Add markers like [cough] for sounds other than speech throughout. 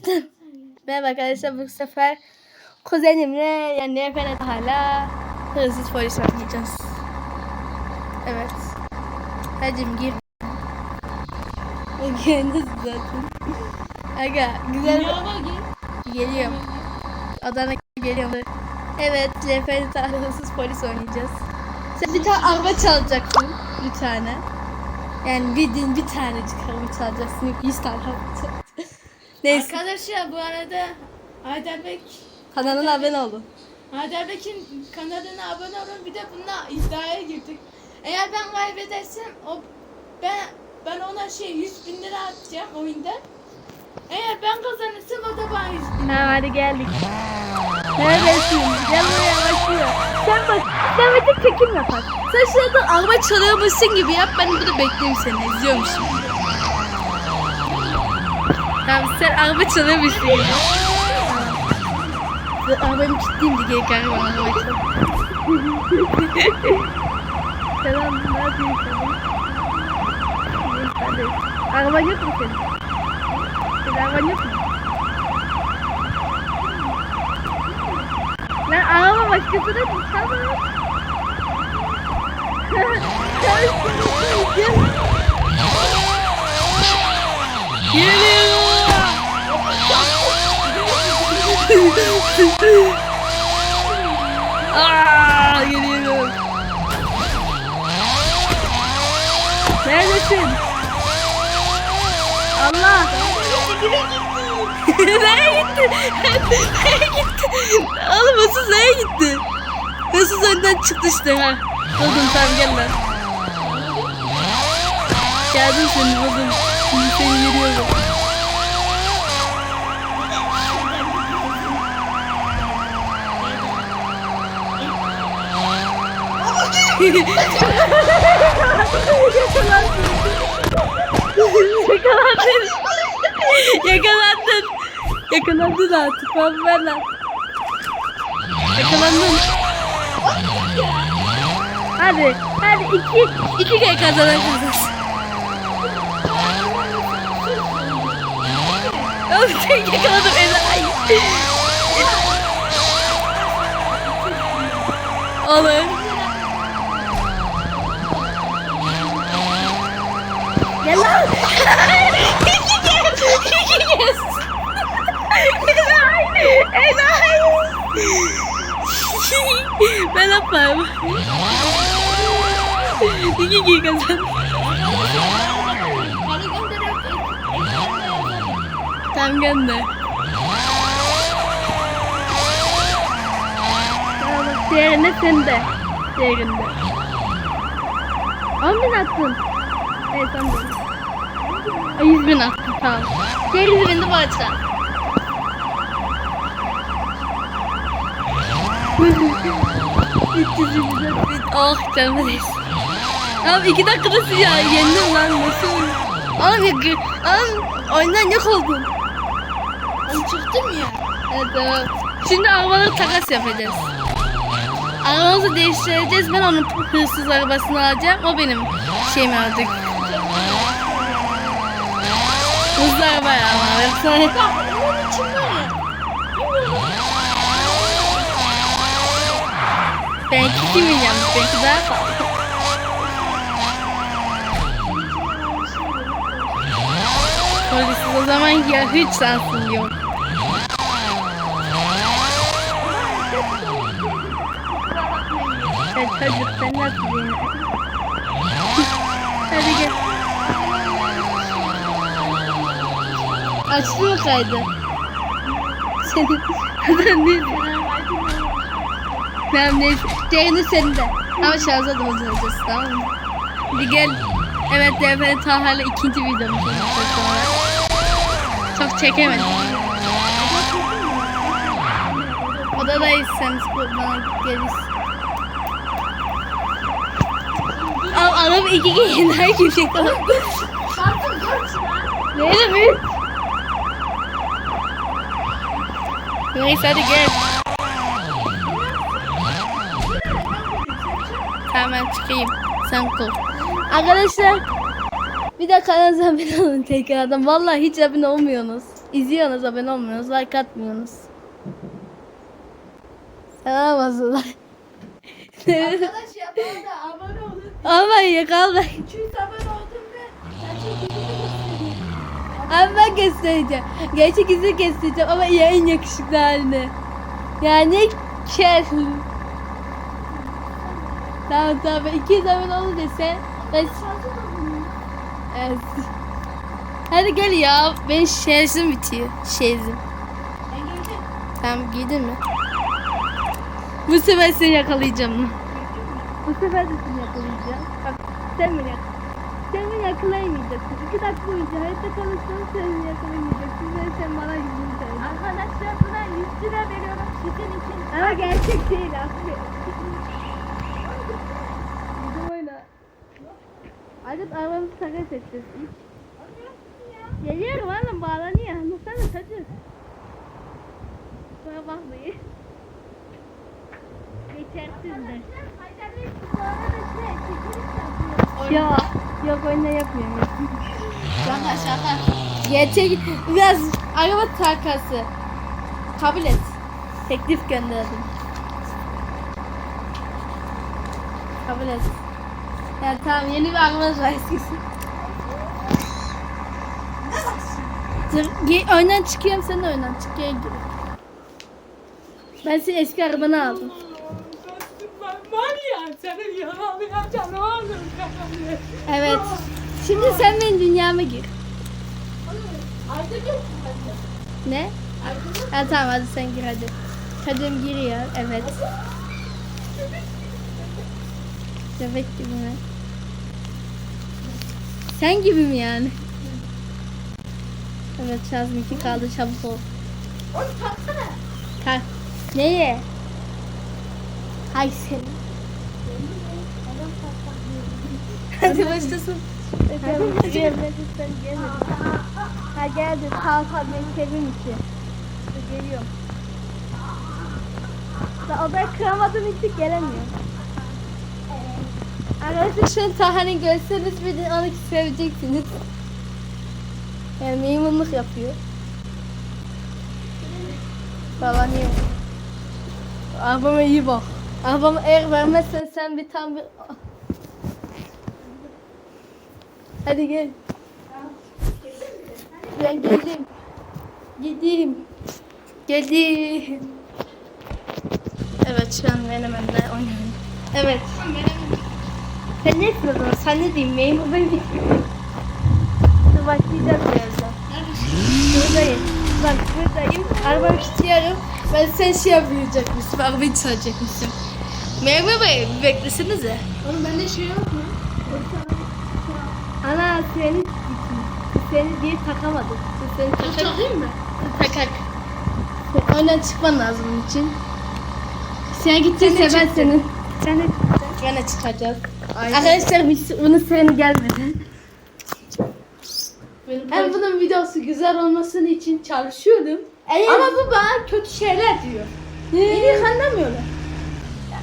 [laughs] Merhaba arkadaşlar bu sefer kuzenimle yani efendim hala hırsız polis oynayacağız. Evet. Hacım gir. Kendisi zaten. Aga güzel geliyorum. Adana geliyorum. Evet hala hırsız polis oynayacağız. Sen bir tane araba çalacaksın. Bir tane. Yani bildiğin bir tanecik araba çalacaksın. 100 tane araba çalacaksın. Neyse. Arkadaşlar bu arada Ayderbek Kanalına abone olun. Ayderbek'in kanalına abone olun. Bir de bununla iddiaya girdik. Eğer ben kaybedersem o ben ben ona şey 100 bin lira atacağım oyunda. Eğer ben kazanırsam o da bana 100 bin Ha hadi geldik. Neredesin? Gel buraya başlıyor. Sen bak, sen bir tek çekim yapar. Sen şurada araba çalıyormuşsun gibi yap. Ben burada bekleyeyim seni, izliyormuşum. Sen araba çalıyormuşsun kilitleyeyim de geri gari bana arabayı çal. Selam, ne yapıyorsun sen? Araban yok mu senin? Senin araban yok mu? Lan araba başkasına mı? Tamam. Geliyorum. Aa, geliyorum. Neredesin? Allah. [laughs] Nereye gitti? Nereye gitti? Oğlum Hırsız nereye gitti? Hırsız önden çıktı işte ha. Buldum tamam gel lan. Geldim seni buldum. Şimdi seni yürüyorum. Yakalandın. Yakalandın. Yakalandın artık. Bana ver lan. Yakalandın. Hadi. Hadi iki. iki kere. Oğlum tek yakaladım enayi. Olur. Gel lan. [laughs] İki kez. İki kez. Enayi. Enayi. ben yaparım. İki kez kazandım. Tamam gönder. Diğerine sende. Diğerinde. 10 bin attın. Evet 10 bin. Ay, 100 bin attın tamam. Diğer 100 bin de dört bin. Ah canım. Abi iki dakikada sizi ya yendim lan nasıl? Abi, abi oyundan yok oldum. Oğlum çıktım ya. Evet tamam. Şimdi arabaları takas yapacağız. Arabamızı değiştireceğiz. Ben onun hırsız arabasını alacağım. O benim şeyimi alacak. Hızlı araba ya. Yoksa onun için ben iki milyon. Belki daha fazla. Polisiz o zaman ya hiç şansın yok. Sen çocuk sen nasıl yine? Hadi gel. Açmıyor kaydı. Senin adam değil. Tamam neyse. Diğerini senin de. Ama şarja da olacağız tamam mı? Hadi gel. Evet Devlet Tahar'la ikinci videomuz olacak sonra. Çok çekemedim. Odadayız sen bana gelirsin. Al araba iki kere daha gidecek tamam. Şartım dört ya. Ne demek? Neyse hadi gel. Ben çıkayım. Sen kul. Arkadaşlar bir de kanalımıza abone olun tekrardan. Vallahi hiç abone olmuyorsunuz. İzliyorsunuz abone olmuyorsunuz. Like atmıyorsunuz. Selamazlar. Arkadaş ya bana da abone olun. Almayın kalmayın. 200 abone oldum ve gerçek yüzümü göstereyim. Ben göstereceğim. Gerçek yüzü göstereceğim ama yayın yakışıklı haline. Yani kel. Tamam tamam. 200 abone oldu dese. Ben... Evet. Hadi gel ya. Benim şarjım bitiyor. Şarjım. Tamam giydin mi? Bu sefer seni yakalayacağım. Bu sefer de seni yakalayacağım. Bak sen beni yak- Sen beni yakalayamayacaksın. İki dakika boyunca hayatta kalırsan sen beni yakalayamayacaksın. Ve sen bana yüzünü söyle. Arkadaşlar buna 100 lira veriyorum sizin için. Ama gerçek değil abi. Bizim oyna. Artık arabamızı takas edeceğiz ilk. Geliyorum oğlum bağlanıyor. Anlasana çocuk. Bana bakmayın. Geçersin de. Ya yok oyunda yapmıyorum. Şaka şaka. Gerçek biraz araba takası. Kabul et. Teklif gönderdim. Kabul et. Ya tamam yeni bir arabamız var eskisi. Dur, oyundan çıkıyorum sen de oyundan çık gel gir. Ben senin eski arabanı aldım. Ben var ya senin yaralayacağım oğlum. Evet. Şimdi sen benim dünyama gir. Yok. Ne? Ha tamam hadi sen gir hadi. Hadi gir ya. Evet. Bebek gibi mi? Sen gibi mi yani? Evet şarjım iki kaldı çabuk ol. Onu taksana. Kalk. Neye? Hay seni. Hadi başlasın. Ha geldi. Benim kevim içi. Dur, Geliyorum. Da odayı kıramadığım için gelemiyorum. Arkadaşlar şu an Tahan'ı görseniz bir de onu seveceksiniz. Yani meymunluk yapıyor. Bağlanıyor. Arabama iyi bak. Arabama eğer vermezsen sen bir tam bir... Hadi gel. Ben geldim. Gideyim. Geldim. Evet şu an benim önümde oynuyorum. Evet. Sen ne istiyorsun? Sen ne diyeyim? Benim bu benim. Dur başlayacağız birazdan. Buradayım. Bak buradayım. Arabamı kilitliyorum. Ben sen şey yapacakmışsın. Arabayı çalacakmışsın. Merhaba bey. Bir beklesenize. Oğlum bende şey yok mu? Ana seni. Seni diye takamadık. Seni takak. Takayım mı? Takak. Sen Oyundan çıkman lazım bunun için. Sen gidecekse ben senin. Sen de Gene çıkacağız. Arkadaşlar biz- bunu seni gelmedi. Ben bunun videosu güzel olmasını için çalışıyorum. Ama bu bana kötü şeyler diyor. Beni anlamıyorlar.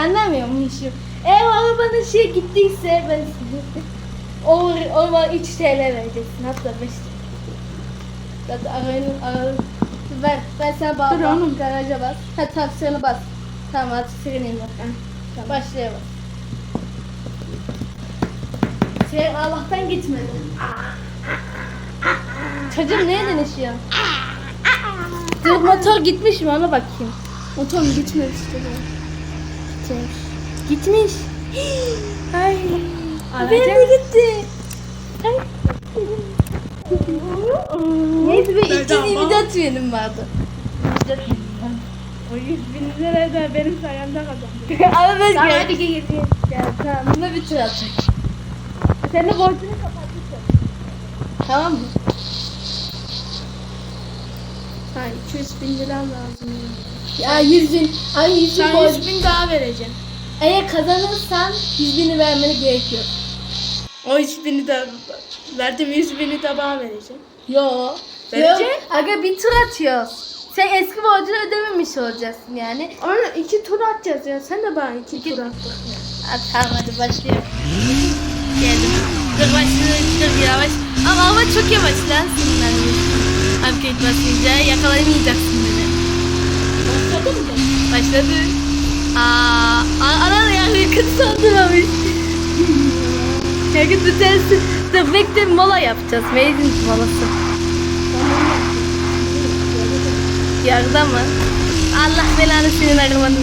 Anlamıyorum işi. Eğer arabanın şey gittiyse ben o, o bana 3 TL vereceksin hatta 5 Zaten arayın arayın. Ver, ben sana bağlı. Dur oğlum. Garaja bas. Ha freni bas. Tamam artık freneyim bak. Tamam başlayalım. Sen Allah'tan gitmedi. Çocuğum neye dönüşüyor? Dur motor gitmiş mi ona bakayım. Motor gitmemiş dedi. Gitmiş. Gitmiş. [gasps] Ay. Benim de gitti. Ay. Neyse bir Bedava. 224 benim vardı. O 100 bin lira da benim sayemde kazandı. [laughs] Ama ben Tamam hadi gel gel. Gel tamam buna bir tur atacak. Senin borcunu kapatacağım. Tamam mı? Ha 200 bin lira lazım. Ya 100 bin. Ay 100 bin borç. 100 bin daha vereceğim. Eğer kazanırsan 100 bini vermeni gerekiyor. O 100 bini de verdim 100 bini de bana vereceğim. Yo. Verecek? Yok. Aga bir tur atıyoruz. Sen eski borcunu ödememiş olacaksın yani. Ama iki tur atacağız ya. Sen de bana iki, tur at. Ha, tamam hadi başlayalım. Geldim. Dur başlayalım. Dur yavaş. Ama ama çok yavaş lan. Sinirlendim. Upgrade basınca yakalayamayacaksın beni. Başladı [laughs] mı? Başladı. Aa, ana ya yakın saldırmamış. Yakın tutarsa dur bekle mola yapacağız. Mezun molası. Yarıda mı? Allah belanı senin arabanın.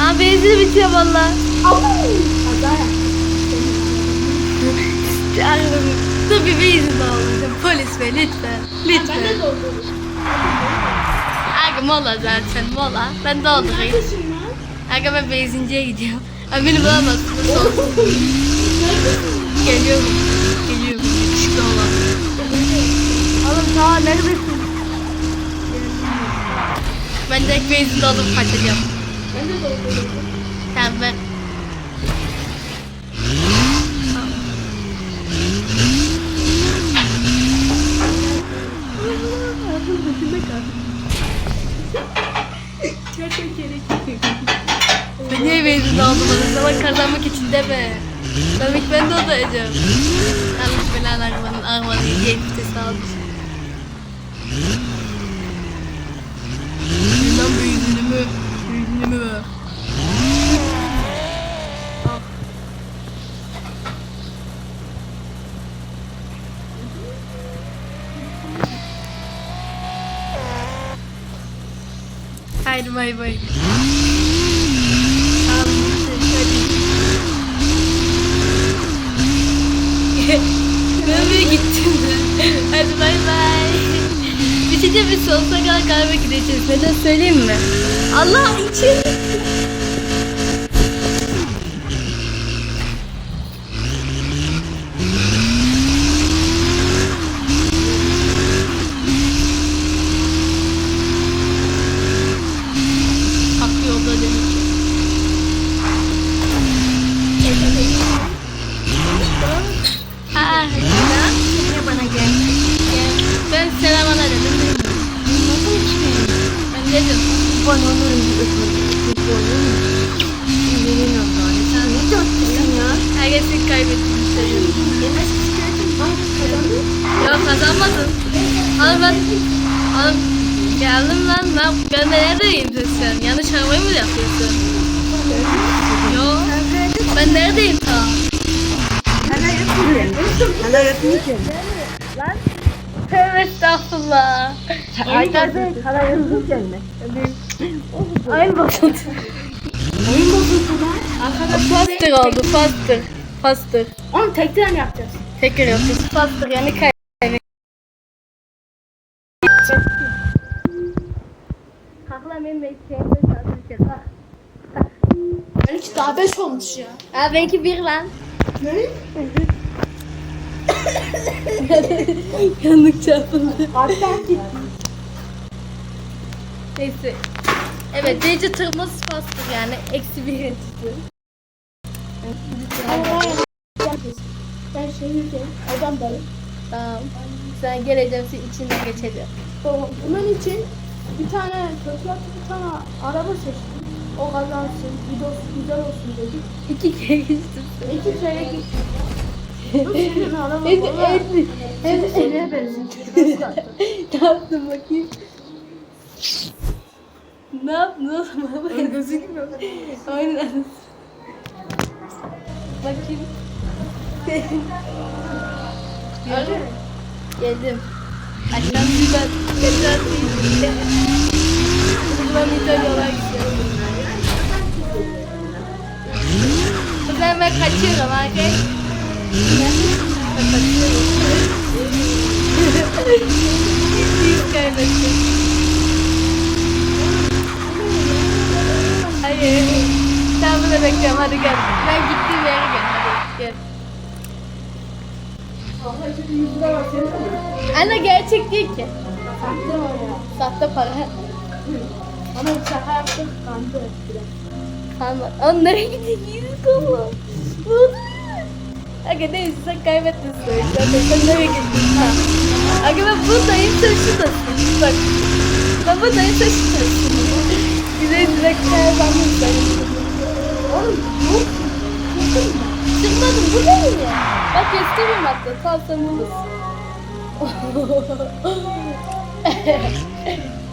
Aa benzin bitiyor valla. Dur bir benzin bağlayacağım. Polis bey lütfen. Ben de Lütfen. Mola zaten mola. Ben doldurayım. Aga ben benzinciye gidiyorum. Ama beni bulamazsınız. Geliyorum. Geliyorum. Yakışıklı olan. Oğlum daha neredesin? Ben direkt benzin doldurup kaçacağım. Ben de doldururum. Tamam ben. Çok gerek. Benzin doldurmadım? Zaman kazanmak için deme. Tabii ki ben dolduracağım. Allah belanı arabanın arabanın yedi vitesi almış. Lan benzinimi, benzinimi ver. Haydi bay bay. Tamam, hadi. Nereye gittin de? Hadi bay bay. Bir şey de bir sonsuza kadar kahve gideceğiz. Neden söyleyeyim mi? Allah için. Haklı yolda demek ki. Aa, ya. Niye bana gel? Gel. Ben selam ana dedim değil mi? Nasıl içmeyeyim? Ben dedim. Bana onu Sen ne diyorsun ya? Herkesi kaybettim. Yok kazanmadın. Oğlum ben... Oğlum geldim lan. Ben, ben de neredeyim sen? Yanlış arabayı mı. Ben neredeyim ta? Hala yapmayacağım. Tövbe estağfurullah. Aylarda hala yapmayacağım mı? Aynı bakın. Oyun bozuldu lan. Faster oldu faster. Faster. Onu tekrar yapacağız. Tekrar yapıyoruz. Faster yani kaybet. Kalkla benim saldıracağız. Benimki daha 5 olmuş ya. Ha benimki bir lan. Ne? Yanlık çarpıldı. Hatta Neyse. Evet derece tırması faster yani. Eksi bir çıktı. Ben şehirdeyim. Adam dayı. Tamam. Sen geleceksin içinden geçeceğim. Tamam. Bunun için bir tane kötü bir tane araba seçtim. O kazansın, videosu güzel olsun dedik. İki kere geçtim. İki kere gittik. Valla. hadi. Hadi seneye benziyor. Çocuk? Ne yaptın bakayım? Ne yaptın oğlum? [laughs] Ön gözükmüyor. Aynen. Bakayım. Öyle. Geldim. Aşağı ben. Aşağı bir Ben İtalyalar gidiyorum. Bu sefer ben kaçıyorum arkadaş. Yüz kaybettim. Hayır. Sen burada bekliyorum hadi gel. Ben gittiğim yere gel. Hadi gel. Ama şimdi 100 lira var senin mi? Anne gerçek değil ki. Sahte var ya. Sahte para. Ama şaka yaptık. Kandı. Tamam. Oğlum nereye gidiyorsun? Kolu. Ne oluyor? Aga neyse sen kaybettin. Zaten sen nereye gittin? Ha. Aga ben buradayım sen şuradasın. Bak. Ben buradayım sen şuradasın. Güzel direkt kazandın sen. Oğlum yok. Çıkmadım buradayım ya. Bak göstereyim hatta. Tam sen buradasın.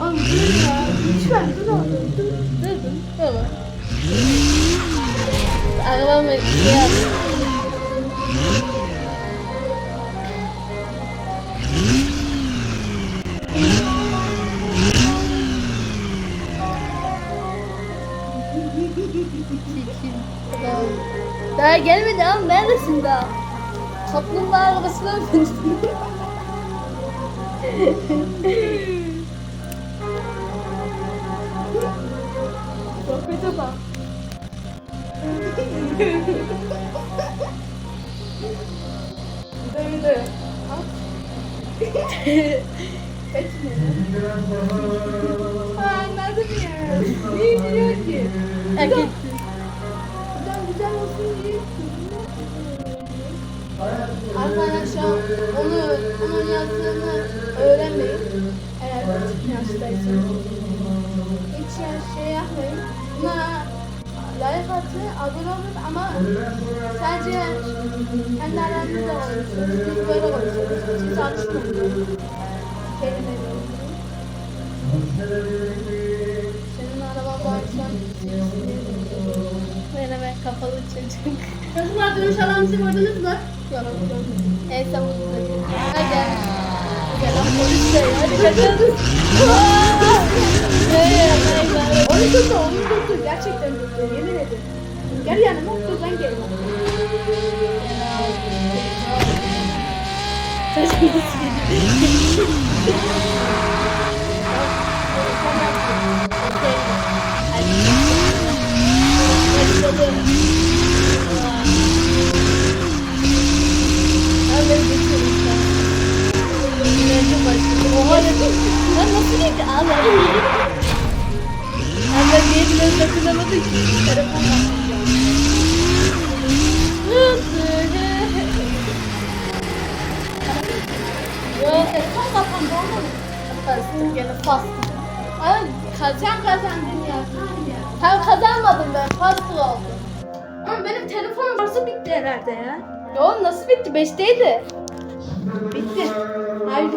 Oğlum dur ya. Lütfen dur oğlum. Dur. Dur dur. Tamam. Arabamı şey yap. Daha gelmedi ama neredesin daha? Kaplumbağa arabasına mı binsin? Sohbete bak. Kaçma. Aa, Anladım ya. Niye diyor ki? Ettin. Güzel güzel olsun diye. Arkadaşlar onu onun yazdığını öğrenmeyin. Eğer küçük yaştaysanız. Hiç şey yapmayın. Buna like atın, abone olun ama sadece kendi aranızda olursunuz. Biz böyle konuşuyoruz. Hiç çalışmayın. Kelimeleri. Senin araban bu akşam Merhaba kapalı çocuk. Çocuklar dönüş alanınızı gördünüz mü? Görmedim. En sonunda. Hadi gel. Polis bey hadi kaçalım. Onu tuttu, onu tuttu. Gerçekten tuttu, yemin ederim. Gel yanıma, dur ben geleyim. Oha Lan nasıl gitti? Allah. Anne niye biraz dokunamadı ki? Telefon Yok, Telefon kapandı, olmadı. bastım gene bastım. Ay, kaz Sen kazandın ya. Tam kazanmadım ben, bastım oldum. Ama benim telefonum varsa bitti herhalde ya. Oğlum nasıl bitti? Beşteydi. Bitti. Haydi